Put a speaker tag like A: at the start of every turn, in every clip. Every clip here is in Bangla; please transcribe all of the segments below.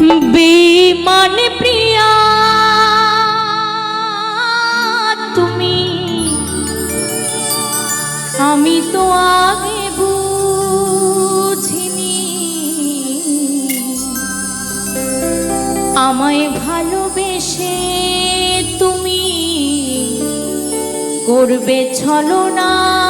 A: বিমান প্রিয়া তুমি। আমি তো আগে বুঝিনি। আমায় ভালোবেসে তুমি করবে ছলনা।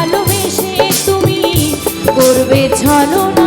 A: ছলনা